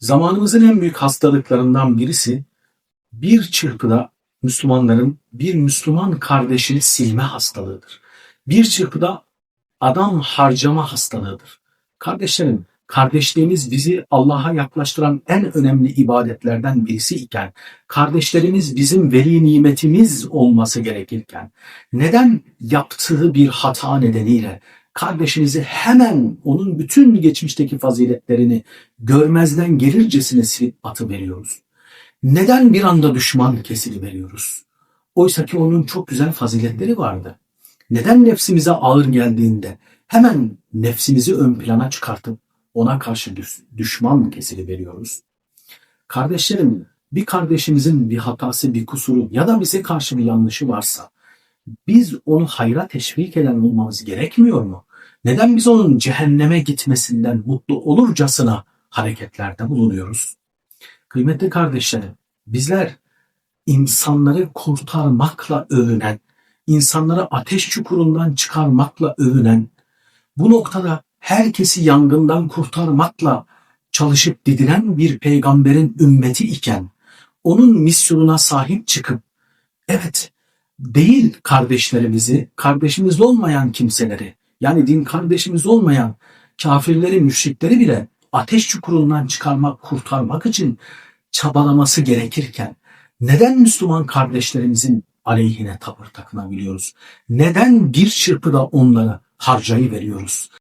Zamanımızın en büyük hastalıklarından birisi bir çırpıda Müslümanların bir Müslüman kardeşini silme hastalığıdır. Bir çırpıda adam harcama hastalığıdır. Kardeşlerim, kardeşliğimiz bizi Allah'a yaklaştıran en önemli ibadetlerden birisi iken, kardeşlerimiz bizim veli nimetimiz olması gerekirken, neden yaptığı bir hata nedeniyle kardeşinizi hemen onun bütün geçmişteki faziletlerini görmezden gelircesine silip atıveriyoruz? Neden bir anda düşman kesiliveriyoruz? Oysa ki onun çok güzel faziletleri vardı. Neden nefsimize ağır geldiğinde hemen nefsimizi ön plana çıkartıp ona karşı düş- düşman kesiliveriyoruz? Kardeşlerim, bir kardeşimizin bir hatası, bir kusuru ya da bize karşı bir yanlışı varsa biz onu hayra teşvik eden olmamız gerekmiyor mu? Neden biz onun cehenneme gitmesinden mutlu olurcasına hareketlerde bulunuyoruz? Kıymetli kardeşlerim, bizler insanları kurtarmakla övünen, insanları ateş çukurundan çıkarmakla övünen, bu noktada herkesi yangından kurtarmakla çalışıp didinen bir peygamberin ümmeti iken, onun misyonuna sahip çıkıp, evet, değil kardeşlerimizi, kardeşimiz olmayan kimseleri, yani din kardeşimiz olmayan kafirleri, müşrikleri bile ateş çukurundan çıkarmak, kurtarmak için çabalaması gerekirken, neden Müslüman kardeşlerimizin aleyhine tavır takınabiliyoruz? Neden bir çırpıda onları harcayı veriyoruz?